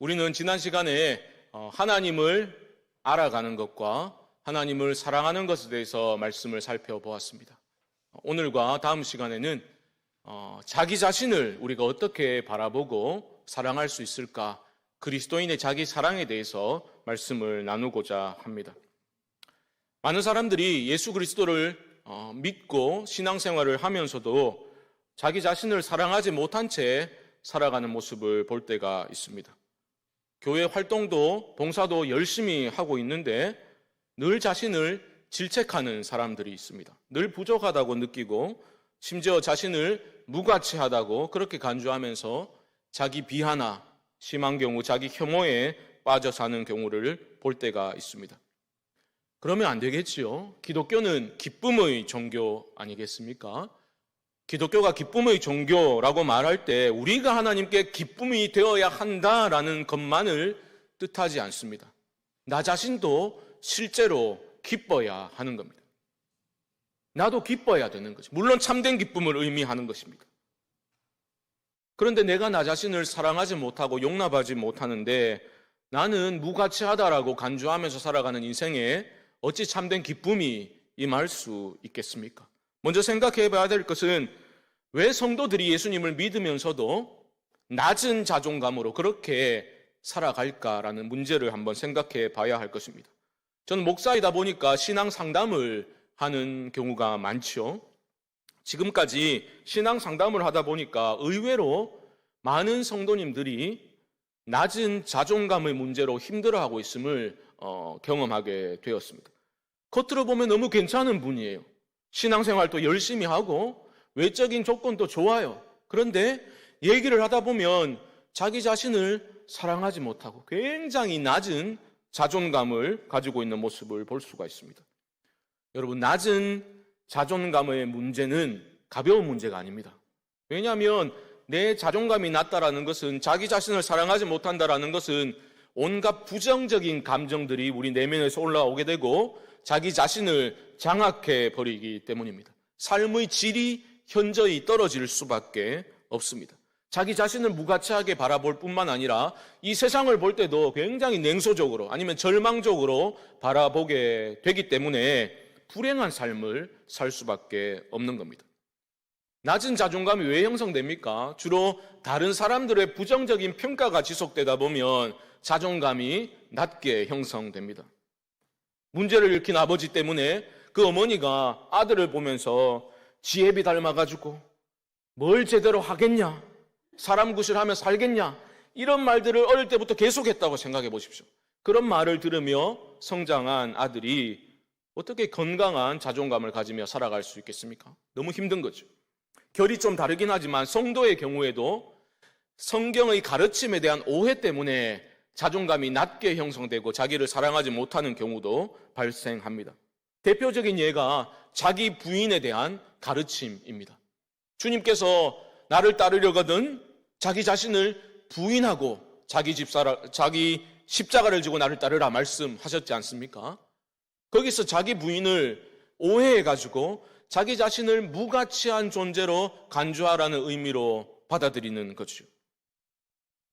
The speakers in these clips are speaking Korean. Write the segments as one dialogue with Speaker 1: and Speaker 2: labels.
Speaker 1: 우리는 지난 시간에 어, 하나님을 알아가는 것과 하나님을 사랑하는 것에 대해서 말씀을 살펴보았습니다. 오늘과 다음 시간에는 어, 자기 자신을 우리가 어떻게 바라보고 사랑할 수 있을까 그리스도인의 자기 사랑에 대해서 말씀을 나누고자 합니다. 많은 사람들이 예수 그리스도를 어, 믿고 신앙생활을 하면서도 자기 자신을 사랑하지 못한 채 살아가는 모습을 볼 때가 있습니다. 교회 활동도 봉사도 열심히 하고 있는데 늘 자신을 질책하는 사람들이 있습니다. 늘 부족하다고 느끼고 심지어 자신을 무가치하다고 그렇게 간주하면서 자기 비하나 심한 경우 자기 혐오에 빠져 사는 경우를 볼 때가 있습니다. 그러면 안 되겠지요. 기독교는 기쁨의 종교 아니겠습니까? 기독교가 기쁨의 종교라고 말할 때 우리가 하나님께 기쁨이 되어야 한다라는 것만을 뜻하지 않습니다. 나 자신도 실제로 기뻐야 하는 겁니다. 나도 기뻐야 되는 거죠. 물론 참된 기쁨을 의미하는 것입니다. 그런데 내가 나 자신을 사랑하지 못하고 용납하지 못하는데 나는 무가치하다라고 간주하면서 살아가는 인생에 어찌 참된 기쁨이 임할 수 있겠습니까? 먼저 생각해 봐야 될 것은 왜 성도들이 예수님을 믿으면서도 낮은 자존감으로 그렇게 살아갈까라는 문제를 한번 생각해 봐야 할 것입니다. 저는 목사이다 보니까 신앙 상담을 하는 경우가 많죠. 지금까지 신앙 상담을 하다 보니까 의외로 많은 성도님들이 낮은 자존감의 문제로 힘들어하고 있음을 어, 경험하게 되었습니다. 겉으로 보면 너무 괜찮은 분이에요. 신앙생활도 열심히 하고 외적인 조건도 좋아요. 그런데 얘기를 하다 보면 자기 자신을 사랑하지 못하고 굉장히 낮은 자존감을 가지고 있는 모습을 볼 수가 있습니다. 여러분, 낮은 자존감의 문제는 가벼운 문제가 아닙니다. 왜냐하면 내 자존감이 낮다라는 것은 자기 자신을 사랑하지 못한다라는 것은 온갖 부정적인 감정들이 우리 내면에서 올라오게 되고 자기 자신을 장악해 버리기 때문입니다. 삶의 질이 현저히 떨어질 수밖에 없습니다. 자기 자신을 무가치하게 바라볼 뿐만 아니라 이 세상을 볼 때도 굉장히 냉소적으로 아니면 절망적으로 바라보게 되기 때문에 불행한 삶을 살 수밖에 없는 겁니다. 낮은 자존감이 왜 형성됩니까? 주로 다른 사람들의 부정적인 평가가 지속되다 보면 자존감이 낮게 형성됩니다. 문제를 일으킨 아버지 때문에 그 어머니가 아들을 보면서 지혜비 닮아가지고 뭘 제대로 하겠냐? 사람 구실하며 살겠냐? 이런 말들을 어릴 때부터 계속했다고 생각해 보십시오. 그런 말을 들으며 성장한 아들이 어떻게 건강한 자존감을 가지며 살아갈 수 있겠습니까? 너무 힘든 거죠. 결이 좀 다르긴 하지만 성도의 경우에도 성경의 가르침에 대한 오해 때문에 자존감이 낮게 형성되고 자기를 사랑하지 못하는 경우도 발생합니다. 대표적인 예가 자기 부인에 대한 가르침입니다. 주님께서 나를 따르려거든 자기 자신을 부인하고 자기 집사라, 자기 십자가를 지고 나를 따르라 말씀하셨지 않습니까? 거기서 자기 부인을 오해해가지고 자기 자신을 무가치한 존재로 간주하라는 의미로 받아들이는 거죠.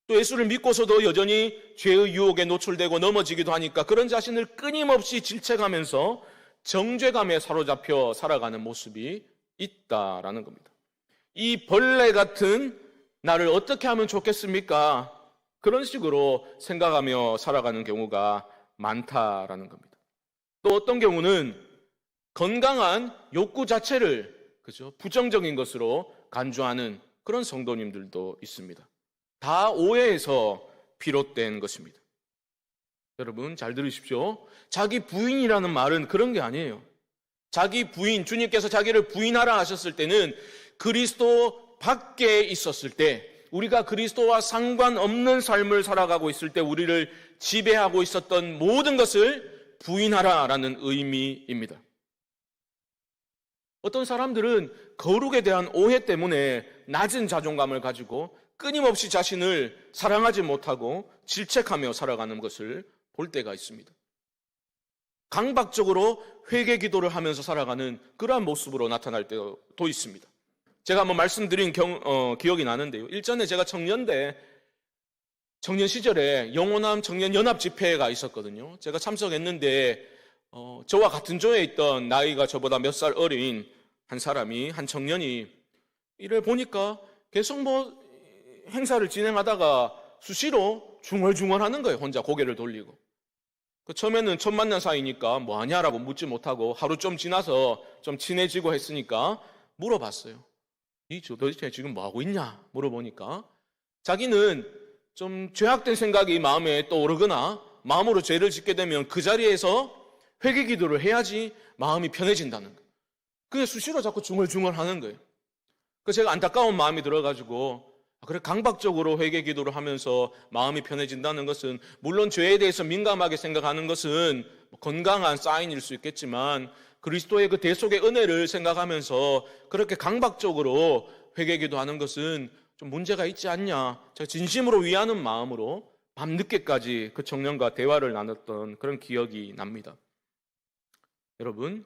Speaker 1: 또 예수를 믿고서도 여전히 죄의 유혹에 노출되고 넘어지기도 하니까 그런 자신을 끊임없이 질책하면서 정죄감에 사로잡혀 살아가는 모습이 있다라는 겁니다. 이 벌레 같은 나를 어떻게 하면 좋겠습니까? 그런 식으로 생각하며 살아가는 경우가 많다라는 겁니다. 또 어떤 경우는 건강한 욕구 자체를 그죠 부정적인 것으로 간주하는 그런 성도님들도 있습니다. 다 오해에서 비롯된 것입니다. 여러분 잘 들으십시오. 자기 부인이라는 말은 그런 게 아니에요. 자기 부인, 주님께서 자기를 부인하라 하셨을 때는 그리스도 밖에 있었을 때, 우리가 그리스도와 상관없는 삶을 살아가고 있을 때 우리를 지배하고 있었던 모든 것을 부인하라라는 의미입니다. 어떤 사람들은 거룩에 대한 오해 때문에 낮은 자존감을 가지고 끊임없이 자신을 사랑하지 못하고 질책하며 살아가는 것을 볼 때가 있습니다. 강박적으로 회개 기도를 하면서 살아가는 그러한 모습으로 나타날 때도 있습니다. 제가 한번 말씀드린 경, 어, 기억이 나는데요. 일전에 제가 청년대 청년 시절에 영호남 청년 연합 집회가 있었거든요. 제가 참석했는데 어, 저와 같은 조에 있던 나이가 저보다 몇 살 어린 한 사람이 한 청년이 이를 보니까 계속 뭐 행사를 진행하다가 수시로 중얼중얼하는 거예요. 혼자 고개를 돌리고. 그 처음에는 첫 만난 사이니까 뭐 하냐라고 묻지 못하고 하루 좀 지나서 좀 친해지고 했으니까 물어봤어요. 이 도대체 지금 뭐 하고 있냐? 물어보니까 자기는 좀 죄악된 생각이 마음에 떠오르거나 마음으로 죄를 짓게 되면 그 자리에서 회개 기도를 해야지 마음이 편해진다는 거예요. 그게 수시로 자꾸 중얼중얼 하는 거예요. 그 제가 안타까운 마음이 들어가지고 아, 그래 강박적으로 회개 기도를 하면서 마음이 편해진다는 것은 물론 죄에 대해서 민감하게 생각하는 것은 뭐 건강한 사인일 수 있겠지만 그리스도의 그 대속의 은혜를 생각하면서 그렇게 강박적으로 회개 기도하는 것은 좀 문제가 있지 않냐. 제가 진심으로 위하는 마음으로 밤늦게까지 그 청년과 대화를 나눴던 그런 기억이 납니다. 여러분,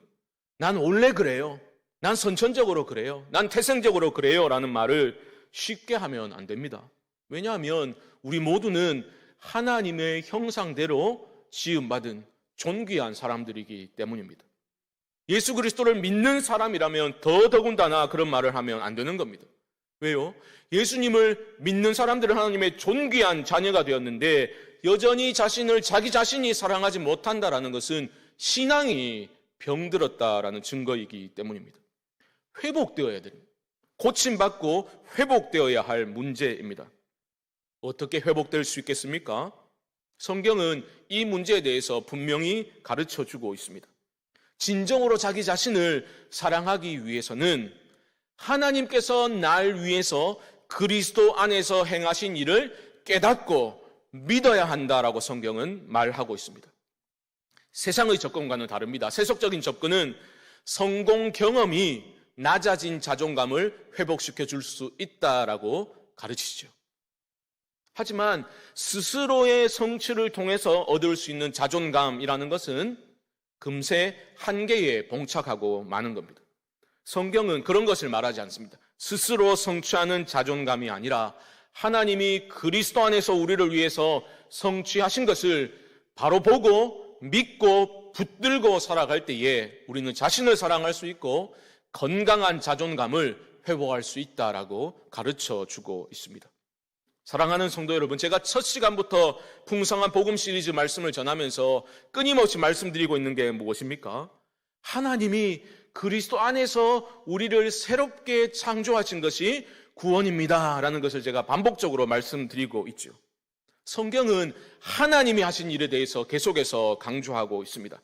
Speaker 1: 난 원래 그래요. 난 선천적으로 그래요. 난 태생적으로 그래요. 라는 말을 쉽게 하면 안 됩니다. 왜냐하면 우리 모두는 하나님의 형상대로 지음받은 존귀한 사람들이기 때문입니다. 예수 그리스도를 믿는 사람이라면 더 더군다나 그런 말을 하면 안 되는 겁니다. 왜요? 예수님을 믿는 사람들은 하나님의 존귀한 자녀가 되었는데 여전히 자신을 자기 자신이 사랑하지 못한다라는 것은 신앙이 병들었다라는 증거이기 때문입니다. 회복되어야 됩니다. 고침받고 회복되어야 할 문제입니다. 어떻게 회복될 수 있겠습니까? 성경은 이 문제에 대해서 분명히 가르쳐 주고 있습니다. 진정으로 자기 자신을 사랑하기 위해서는 하나님께서 날 위해서 그리스도 안에서 행하신 일을 깨닫고 믿어야 한다라고 성경은 말하고 있습니다. 세상의 접근과는 다릅니다. 세속적인 접근은 성공 경험이 낮아진 자존감을 회복시켜 줄 수 있다라고 가르치죠. 하지만 스스로의 성취를 통해서 얻을 수 있는 자존감이라는 것은 금세 한계에 봉착하고 마는 겁니다. 성경은 그런 것을 말하지 않습니다. 스스로 성취하는 자존감이 아니라 하나님이 그리스도 안에서 우리를 위해서 성취하신 것을 바로 보고 믿고 붙들고 살아갈 때에 우리는 자신을 사랑할 수 있고 건강한 자존감을 회복할 수 있다라고 가르쳐 주고 있습니다. 사랑하는 성도 여러분, 제가 첫 시간부터 풍성한 복음 시리즈 말씀을 전하면서 끊임없이 말씀드리고 있는 게 무엇입니까? 하나님이 그리스도 안에서 우리를 새롭게 창조하신 것이 구원입니다. 라는 것을 제가 반복적으로 말씀드리고 있죠. 성경은 하나님이 하신 일에 대해서 계속해서 강조하고 있습니다.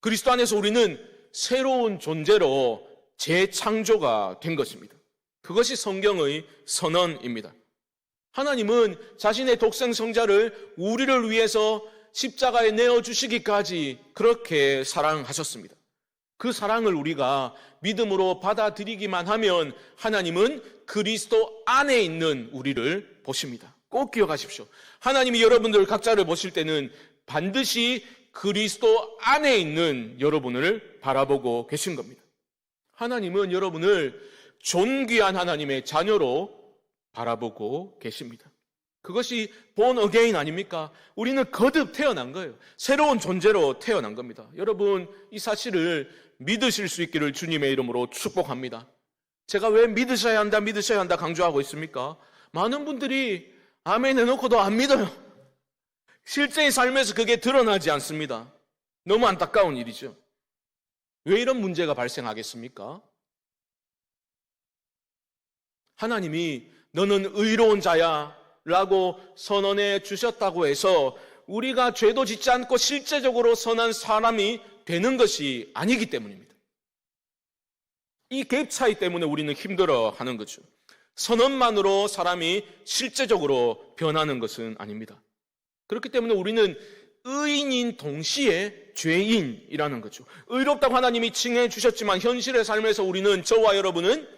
Speaker 1: 그리스도 안에서 우리는 새로운 존재로 재창조가 된 것입니다. 그것이 성경의 선언입니다. 하나님은 자신의 독생 성자를 우리를 위해서 십자가에 내어 주시기까지 그렇게 사랑하셨습니다. 그 사랑을 우리가 믿음으로 받아들이기만 하면 하나님은 그리스도 안에 있는 우리를 보십니다. 꼭 기억하십시오. 하나님이 여러분들 각자를 보실 때는 반드시 그리스도 안에 있는 여러분을 바라보고 계신 겁니다. 하나님은 여러분을 존귀한 하나님의 자녀로 바라보고 계십니다. 그것이 본 어게인 아닙니까? 우리는 거듭 태어난 거예요. 새로운 존재로 태어난 겁니다. 여러분, 이 사실을 믿으실 수 있기를 주님의 이름으로 축복합니다. 제가 왜 믿으셔야 한다, 믿으셔야 한다 강조하고 있습니까? 많은 분들이 아멘 해놓고도 안 믿어요. 실제의 삶에서 그게 드러나지 않습니다. 너무 안타까운 일이죠. 왜 이런 문제가 발생하겠습니까? 하나님이 너는 의로운 자야 라고 선언해 주셨다고 해서 우리가 죄도 짓지 않고 실제적으로 선한 사람이 되는 것이 아니기 때문입니다. 이 갭 차이 때문에 우리는 힘들어 하는 거죠. 선언만으로 사람이 실제적으로 변하는 것은 아닙니다. 그렇기 때문에 우리는 의인인 동시에 죄인이라는 거죠. 의롭다고 하나님이 칭해 주셨지만 현실의 삶에서 우리는 저와 여러분은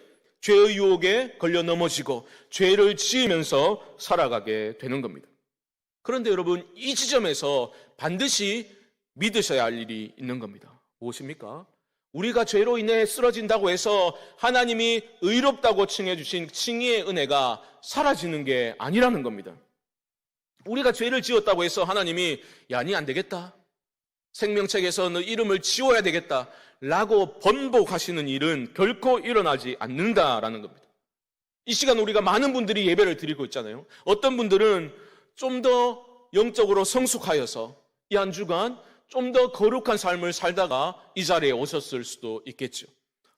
Speaker 1: 죄의 유혹에 걸려 넘어지고 죄를 지으면서 살아가게 되는 겁니다. 그런데 여러분 이 지점에서 반드시 믿으셔야 할 일이 있는 겁니다. 무엇입니까? 우리가 죄로 인해 쓰러진다고 해서 하나님이 의롭다고 칭해 주신 칭의의 은혜가 사라지는 게 아니라는 겁니다. 우리가 죄를 지었다고 해서 하나님이 야, 니안 되겠다. 생명책에서 너 이름을 지워야 되겠다. 라고 번복하시는 일은 결코 일어나지 않는다라는 겁니다. 이 시간 우리가 많은 분들이 예배를 드리고 있잖아요. 어떤 분들은 좀 더 영적으로 성숙하여서 이 한 주간 좀 더 거룩한 삶을 살다가 이 자리에 오셨을 수도 있겠죠.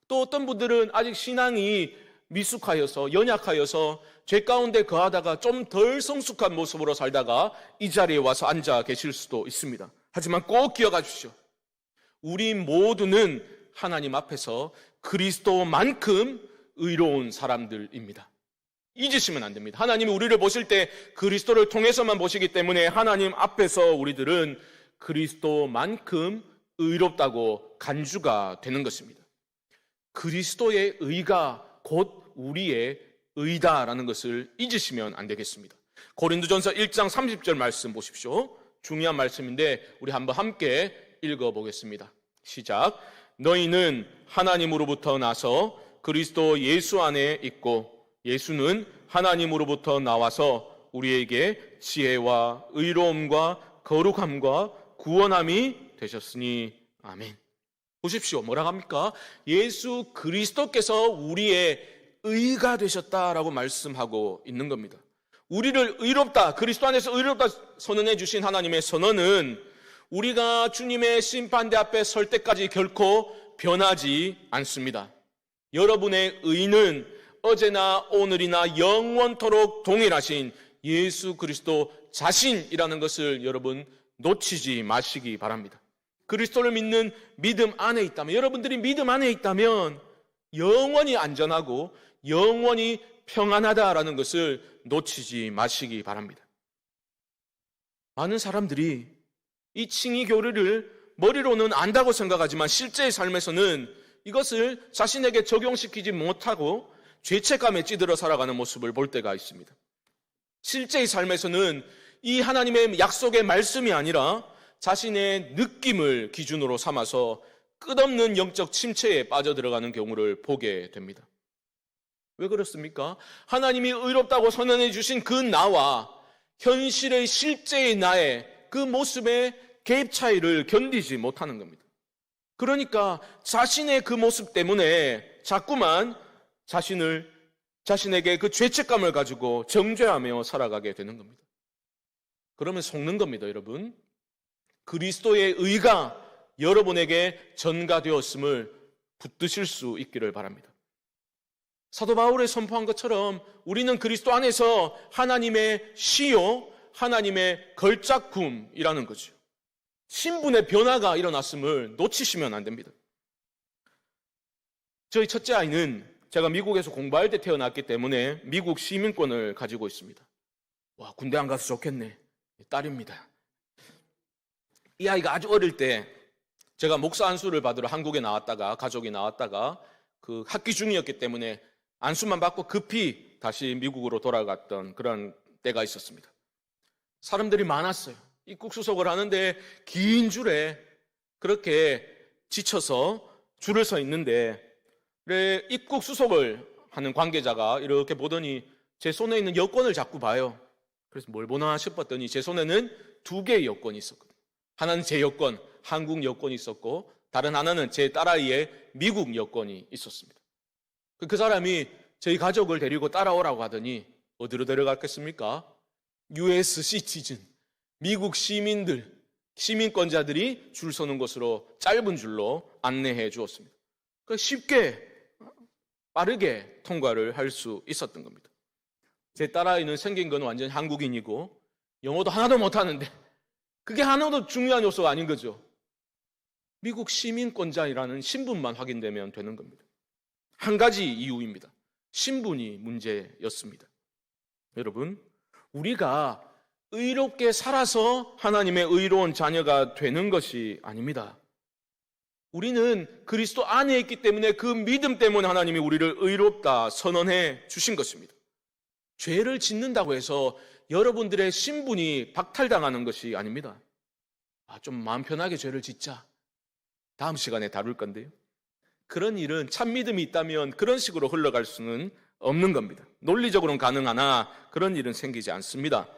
Speaker 1: 또 어떤 분들은 아직 신앙이 미숙하여서 연약하여서 죄 가운데 거하다가 좀 덜 성숙한 모습으로 살다가 이 자리에 와서 앉아 계실 수도 있습니다. 하지만 꼭 기억하 십시오. 우리 모두는 하나님 앞에서 그리스도만큼 의로운 사람들입니다. 잊으시면 안 됩니다. 하나님이 우리를 보실 때 그리스도를 통해서만 보시기 때문에 하나님 앞에서 우리들은 그리스도만큼 의롭다고 간주가 되는 것입니다. 그리스도의 의가 곧 우리의 의다라는 것을 잊으시면 안 되겠습니다. 고린도전서 1장 30절 말씀 보십시오. 중요한 말씀인데 우리 한번 함께 읽어 보겠습니다. 시작. 너희는 하나님으로부터 나서 그리스도 예수 안에 있고 예수는 하나님으로부터 나와서 우리에게 지혜와 의로움과 거룩함과 구원함이 되셨으니 아멘. 보십시오. 뭐라 합니까? 예수 그리스도께서 우리의 의가 되셨다라고 말씀하고 있는 겁니다. 우리를 의롭다, 그리스도 안에서 의롭다 선언해 주신 하나님의 선언은 우리가 주님의 심판대 앞에 설 때까지 결코 변하지 않습니다. 여러분의 의는 어제나 오늘이나 영원토록 동일하신 예수 그리스도 자신이라는 것을 여러분 놓치지 마시기 바랍니다. 그리스도를 믿는 믿음 안에 있다면, 여러분들이 믿음 안에 있다면 영원히 안전하고 영원히 평안하다라는 것을 놓치지 마시기 바랍니다. 많은 사람들이 이 칭의 교리를 머리로는 안다고 생각하지만 실제의 삶에서는 이것을 자신에게 적용시키지 못하고 죄책감에 찌들어 살아가는 모습을 볼 때가 있습니다. 실제의 삶에서는 이 하나님의 약속의 말씀이 아니라 자신의 느낌을 기준으로 삼아서 끝없는 영적 침체에 빠져들어가는 경우를 보게 됩니다. 왜 그렇습니까? 하나님이 의롭다고 선언해 주신 그 나와 현실의 실제의 나의 그 모습의 개입 차이를 견디지 못하는 겁니다. 그러니까 자신의 그 모습 때문에 자꾸만 자신을 자신에게 그 죄책감을 가지고 정죄하며 살아가게 되는 겁니다. 그러면 속는 겁니다, 여러분. 그리스도의 의가 여러분에게 전가되었음을 붙드실 수 있기를 바랍니다. 사도 바울의 선포한 것처럼 우리는 그리스도 안에서 하나님의 시요, 하나님의 걸작품이라는 거죠. 신분의 변화가 일어났음을 놓치시면 안 됩니다. 저희 첫째 아이는 제가 미국에서 공부할 때 태어났기 때문에 미국 시민권을 가지고 있습니다. 와, 군대 안 가서 좋겠네. 딸입니다. 이 아이가 아주 어릴 때 제가 목사 안수를 받으러 한국에 나왔다가 가족이 나왔다가 그 학기 중이었기 때문에 안수만 받고 급히 다시 미국으로 돌아갔던 그런 때가 있었습니다. 사람들이 많았어요. 입국 수속을 하는데 긴 줄에 그렇게 지쳐서 줄을 서 있는데 입국 수속을 하는 관계자가 이렇게 보더니 제 손에 있는 여권을 자꾸 봐요. 그래서 뭘 보나 싶었더니 제 손에는 두 개의 여권이 있었거든요. 하나는 제 여권, 한국 여권이 있었고 다른 하나는 제 딸아이의 미국 여권이 있었습니다. 그, 그 사람이 저희 가족을 데리고 따라오라고 하더니 어디로 데려갔겠습니까? US 시티즌, 미국 시민들, 시민권자들이 줄 서는 곳으로 짧은 줄로 안내해 주었습니다. 그 쉽게 빠르게 통과를 할 수 있었던 겁니다. 제 딸아이는 생긴 건 완전 한국인이고 영어도 하나도 못하는데 그게 하나도 중요한 요소가 아닌 거죠. 미국 시민권자라는 신분만 확인되면 되는 겁니다. 한 가지 이유입니다. 신분이 문제였습니다. 여러분, 우리가 의롭게 살아서 하나님의 의로운 자녀가 되는 것이 아닙니다. 우리는 그리스도 안에 있기 때문에 그 믿음 때문에 하나님이 우리를 의롭다 선언해 주신 것입니다. 죄를 짓는다고 해서 여러분들의 신분이 박탈당하는 것이 아닙니다. 아, 좀 마음 편하게 죄를 짓자. 다음 시간에 다룰 건데요. 그런 일은 참 믿음이 있다면 그런 식으로 흘러갈 수는 없는 겁니다. 논리적으로는 가능하나 그런 일은 생기지 않습니다.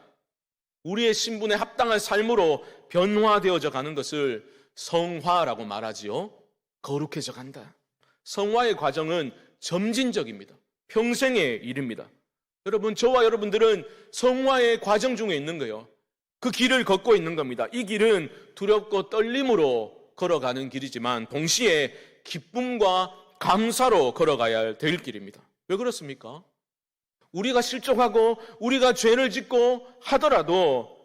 Speaker 1: 우리의 신분에 합당한 삶으로 변화되어져 가는 것을 성화라고 말하지요. 거룩해져 간다. 성화의 과정은 점진적입니다. 평생의 일입니다. 여러분, 저와 여러분들은 성화의 과정 중에 있는 거예요. 그 길을 걷고 있는 겁니다. 이 길은 두렵고 떨림으로 걸어가는 길이지만 동시에 기쁨과 감사로 걸어가야 될 길입니다. 왜 그렇습니까? 우리가 실족하고 우리가 죄를 짓고 하더라도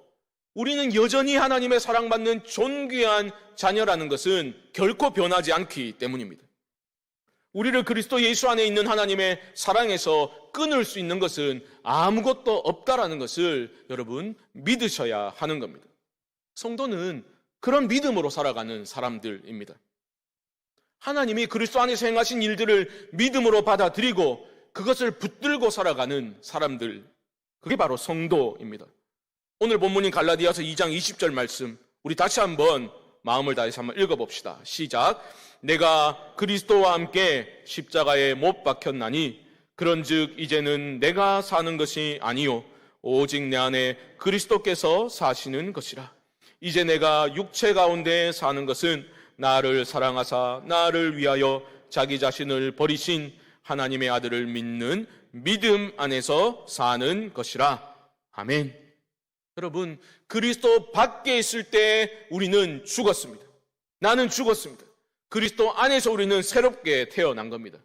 Speaker 1: 우리는 여전히 하나님의 사랑받는 존귀한 자녀라는 것은 결코 변하지 않기 때문입니다. 우리를 그리스도 예수 안에 있는 하나님의 사랑에서 끊을 수 있는 것은 아무것도 없다라는 것을 여러분 믿으셔야 하는 겁니다. 성도는 그런 믿음으로 살아가는 사람들입니다. 하나님이 그리스도 안에서 행하신 일들을 믿음으로 받아들이고 그것을 붙들고 살아가는 사람들. 그게 바로 성도입니다. 오늘 본문인 갈라디아서 2장 20절 말씀 우리 다시 한번 마음을 다해서 한번 읽어봅시다. 시작. 내가 그리스도와 함께 십자가에 못 박혔나니 그런즉 이제는 내가 사는 것이 아니요 오직 내 안에 그리스도께서 사시는 것이라. 이제 내가 육체 가운데 사는 것은 나를 사랑하사 나를 위하여 자기 자신을 버리신 하나님의 아들을 믿는 믿음 안에서 사는 것이라. 아멘. 여러분, 그리스도 밖에 있을 때 우리는 죽었습니다. 나는 죽었습니다. 그리스도 안에서 우리는 새롭게 태어난 겁니다.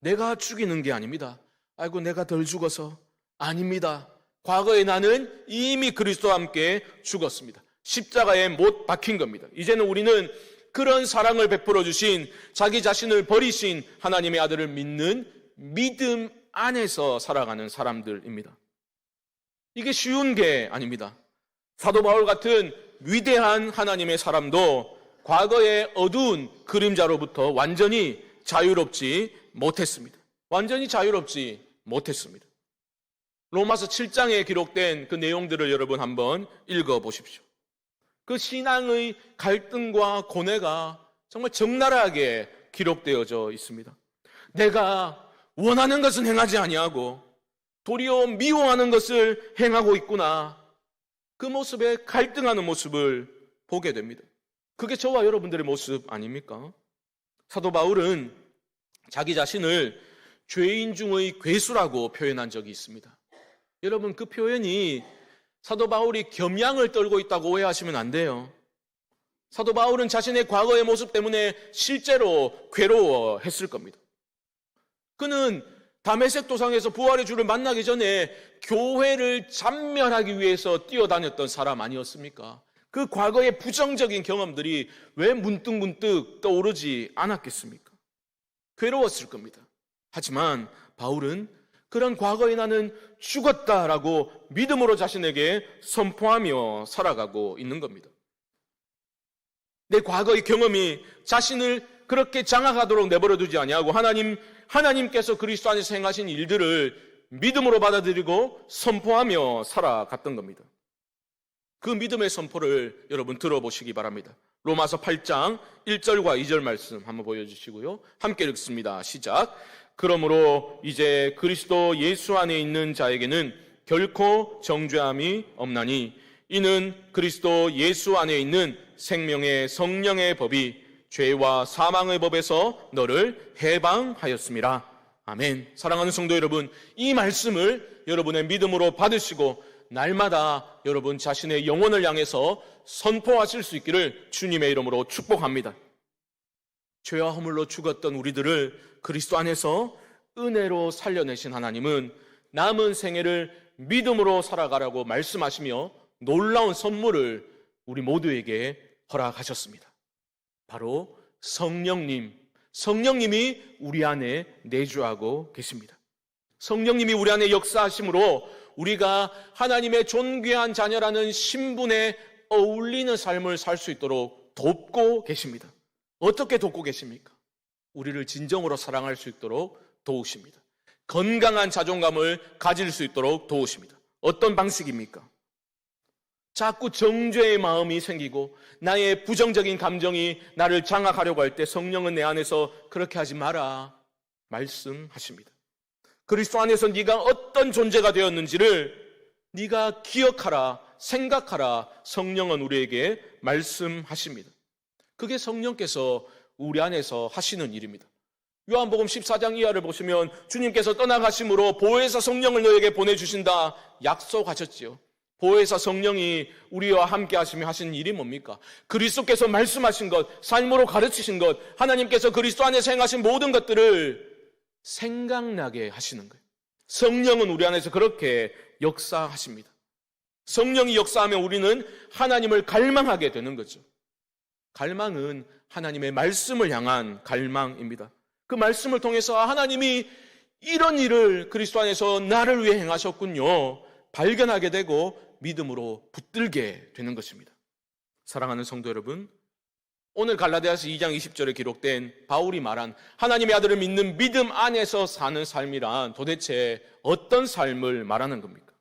Speaker 1: 내가 죽이는 게 아닙니다. 아이고, 내가 덜 죽어서. 아닙니다. 과거에 나는 이미 그리스도와 함께 죽었습니다. 십자가에 못 박힌 겁니다. 이제는 우리는 그런 사랑을 베풀어 주신 자기 자신을 버리신 하나님의 아들을 믿는 믿음 안에서 살아가는 사람들입니다. 이게 쉬운 게 아닙니다. 사도 바울 같은 위대한 하나님의 사람도 과거의 어두운 그림자로부터 완전히 자유롭지 못했습니다. 완전히 자유롭지 못했습니다. 로마서 7장에 기록된 그 내용들을 여러분 한번 읽어 보십시오. 그 신앙의 갈등과 고뇌가 정말 적나라하게 기록되어져 있습니다. 내가 원하는 것은 행하지 아니하고 도리어 미워하는 것을 행하고 있구나. 그 모습에 갈등하는 모습을 보게 됩니다. 그게 저와 여러분들의 모습 아닙니까? 사도 바울은 자기 자신을 죄인 중의 괴수라고 표현한 적이 있습니다. 여러분 그 표현이 사도 바울이 겸양을 떨고 있다고 오해하시면 안 돼요. 사도 바울은 자신의 과거의 모습 때문에 실제로 괴로워했을 겁니다. 그는 다메섹 도상에서 부활의 주를 만나기 전에 교회를 잔멸하기 위해서 뛰어다녔던 사람 아니었습니까? 그 과거의 부정적인 경험들이 왜 문득문득 떠오르지 않았겠습니까? 괴로웠을 겁니다. 하지만 바울은 그런 과거에 나는 죽었다라고 믿음으로 자신에게 선포하며 살아가고 있는 겁니다. 내 과거의 경험이 자신을 그렇게 장악하도록 내버려 두지 아니하고 하나님 하나님께서 그리스도 안에서 행하신 일들을 믿음으로 받아들이고 선포하며 살아갔던 겁니다. 그 믿음의 선포를 여러분 들어보시기 바랍니다. 로마서 8장 1절과 2절 말씀 한번 보여주시고요. 함께 읽습니다. 시작. 그러므로 이제 그리스도 예수 안에 있는 자에게는 결코 정죄함이 없나니 이는 그리스도 예수 안에 있는 생명의 성령의 법이 죄와 사망의 법에서 너를 해방하였습니다. 아멘. 사랑하는 성도 여러분, 이 말씀을 여러분의 믿음으로 받으시고 날마다 여러분 자신의 영혼을 향해서 선포하실 수 있기를 주님의 이름으로 축복합니다. 죄와 허물로 죽었던 우리들을 그리스도 안에서 은혜로 살려내신 하나님은 남은 생애를 믿음으로 살아가라고 말씀하시며 놀라운 선물을 우리 모두에게 허락하셨습니다. 바로 성령님, 성령님이 우리 안에 내주하고 계십니다. 성령님이 우리 안에 역사하심으로 우리가 하나님의 존귀한 자녀라는 신분에 어울리는 삶을 살 수 있도록 돕고 계십니다. 어떻게 돕고 계십니까? 우리를 진정으로 사랑할 수 있도록 도우십니다. 건강한 자존감을 가질 수 있도록 도우십니다. 어떤 방식입니까? 자꾸 정죄의 마음이 생기고 나의 부정적인 감정이 나를 장악하려고 할 때 성령은 내 안에서 그렇게 하지 마라 말씀하십니다. 그리스도 안에서 네가 어떤 존재가 되었는지를 네가 기억하라, 생각하라 성령은 우리에게 말씀하십니다. 그게 성령께서 우리 안에서 하시는 일입니다. 요한복음 14장 이하를 보시면 주님께서 떠나가심으로 보혜사 성령을 너에게 보내주신다 약속하셨지요. 보혜사 성령이 우리와 함께 하시며 하신 일이 뭡니까? 그리스도께서 말씀하신 것, 삶으로 가르치신 것, 하나님께서 그리스도 안에서 행하신 모든 것들을 생각나게 하시는 거예요. 성령은 우리 안에서 그렇게 역사하십니다. 성령이 역사하면 우리는 하나님을 갈망하게 되는 거죠. 갈망은 하나님의 말씀을 향한 갈망입니다. 그 말씀을 통해서 하나님이 이런 일을 그리스도 안에서 나를 위해 행하셨군요. 발견하게 되고 믿음으로 붙들게 되는 것입니다. 사랑하는 성도 여러분, 오늘 갈라디아서 2장 20절에 기록된 바울이 말한 하나님의 아들을 믿는 믿음 안에서 사는 삶이란 도대체 어떤 삶을 말하는 겁니까?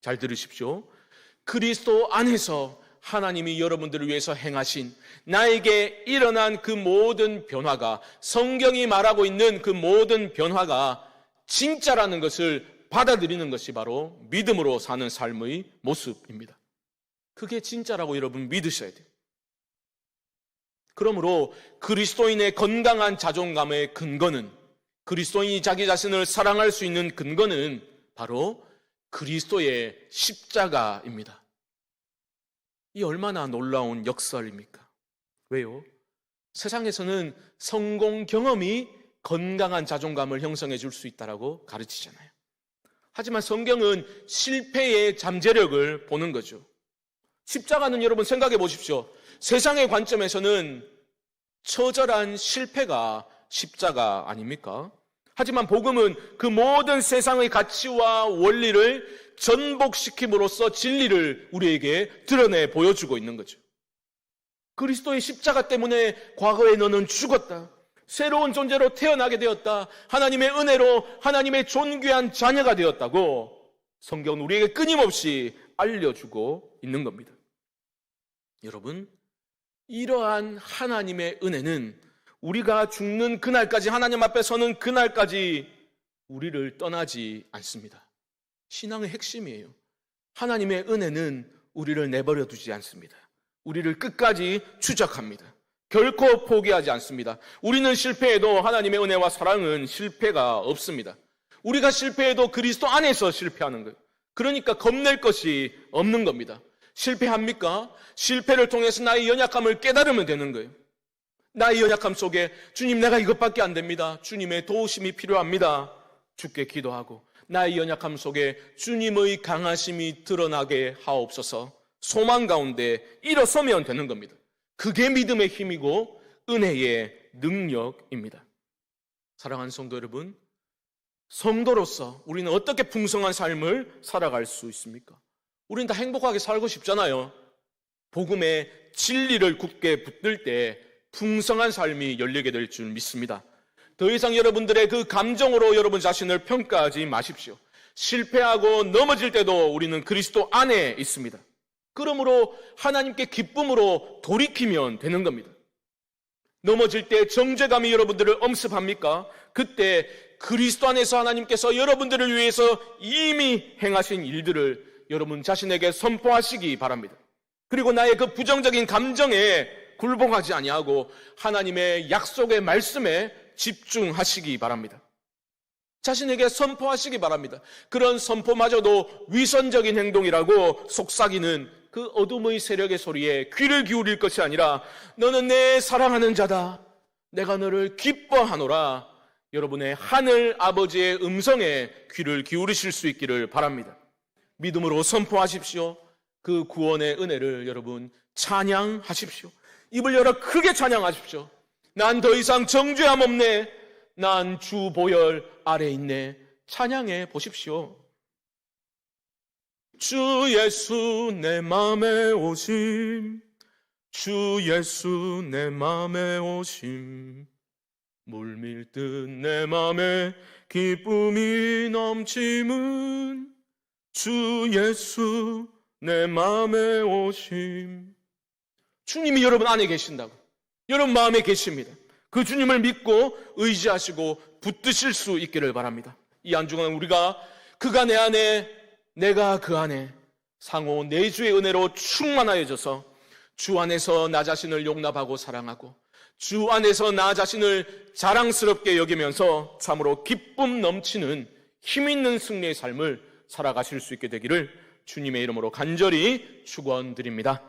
Speaker 1: 잘 들으십시오. 그리스도 안에서 하나님이 여러분들을 위해서 행하신 나에게 일어난 그 모든 변화가 성경이 말하고 있는 그 모든 변화가 진짜라는 것을 받아들이는 것이 바로 믿음으로 사는 삶의 모습입니다. 그게 진짜라고 여러분 믿으셔야 돼요. 그러므로 그리스도인의 건강한 자존감의 근거는 그리스도인이 자기 자신을 사랑할 수 있는 근거는 바로 그리스도의 십자가입니다. 이 얼마나 놀라운 역설입니까? 왜요? 세상에서는 성공 경험이 건강한 자존감을 형성해 줄 수 있다라고 가르치잖아요. 하지만 성경은 실패의 잠재력을 보는 거죠. 십자가는 여러분 생각해 보십시오. 세상의 관점에서는 처절한 실패가 십자가 아닙니까? 하지만 복음은 그 모든 세상의 가치와 원리를 전복시킴으로써 진리를 우리에게 드러내 보여주고 있는 거죠. 그리스도의 십자가 때문에 과거에 너는 죽었다. 새로운 존재로 태어나게 되었다. 하나님의 은혜로 하나님의 존귀한 자녀가 되었다고 성경은 우리에게 끊임없이 알려주고 있는 겁니다. 여러분, 이러한 하나님의 은혜는 우리가 죽는 그날까지 하나님 앞에 서는 그날까지 우리를 떠나지 않습니다. 신앙의 핵심이에요. 하나님의 은혜는 우리를 내버려 두지 않습니다. 우리를 끝까지 추적합니다. 결코 포기하지 않습니다. 우리는 실패해도 하나님의 은혜와 사랑은 실패가 없습니다. 우리가 실패해도 그리스도 안에서 실패하는 거예요. 그러니까 겁낼 것이 없는 겁니다. 실패합니까? 실패를 통해서 나의 연약함을 깨달으면 되는 거예요. 나의 연약함 속에 주님 내가 이것밖에 안 됩니다. 주님의 도우심이 필요합니다. 주께 기도하고 나의 연약함 속에 주님의 강하심이 드러나게 하옵소서 소망 가운데 일어서면 되는 겁니다. 그게 믿음의 힘이고 은혜의 능력입니다. 사랑하는 성도 여러분, 성도로서 우리는 어떻게 풍성한 삶을 살아갈 수 있습니까? 우리는 다 행복하게 살고 싶잖아요. 복음의 진리를 굳게 붙들 때 풍성한 삶이 열리게 될 줄 믿습니다. 더 이상 여러분들의 그 감정으로 여러분 자신을 평가하지 마십시오. 실패하고 넘어질 때도 우리는 그리스도 안에 있습니다. 그러므로 하나님께 기쁨으로 돌이키면 되는 겁니다. 넘어질 때 정죄감이 여러분들을 엄습합니까? 그때 그리스도 안에서 하나님께서 여러분들을 위해서 이미 행하신 일들을 여러분 자신에게 선포하시기 바랍니다. 그리고 나의 그 부정적인 감정에 굴복하지 아니하고 하나님의 약속의 말씀에 집중하시기 바랍니다. 자신에게 선포하시기 바랍니다. 그런 선포마저도 위선적인 행동이라고 속삭이는 그 어둠의 세력의 소리에 귀를 기울일 것이 아니라 너는 내 사랑하는 자다. 내가 너를 기뻐하노라. 여러분의 하늘 아버지의 음성에 귀를 기울이실 수 있기를 바랍니다. 믿음으로 선포하십시오. 그 구원의 은혜를 여러분 찬양하십시오. 입을 열어 크게 찬양하십시오. 난 더 이상 정죄함 없네. 난 주 보혈 아래 있네. 찬양해 보십시오. 주 예수 내 맘에 오심. 주 예수 내 맘에 오심. 물밀듯 내 맘에 기쁨이 넘침은 주 예수 내 마음에 오심. 주님이 여러분 안에 계신다고. 여러분 마음에 계십니다. 그 주님을 믿고 의지하시고 붙드실 수 있기를 바랍니다. 이 안중은 우리가 그가 내 안에 내가 그 안에 상호 내주의 은혜로 충만하여져서 주 안에서 나 자신을 용납하고 사랑하고 주 안에서 나 자신을 자랑스럽게 여기면서 참으로 기쁨 넘치는 힘 있는 승리의 삶을 살아가실 수 있게 되기를 주님의 이름으로 간절히 축원드립니다.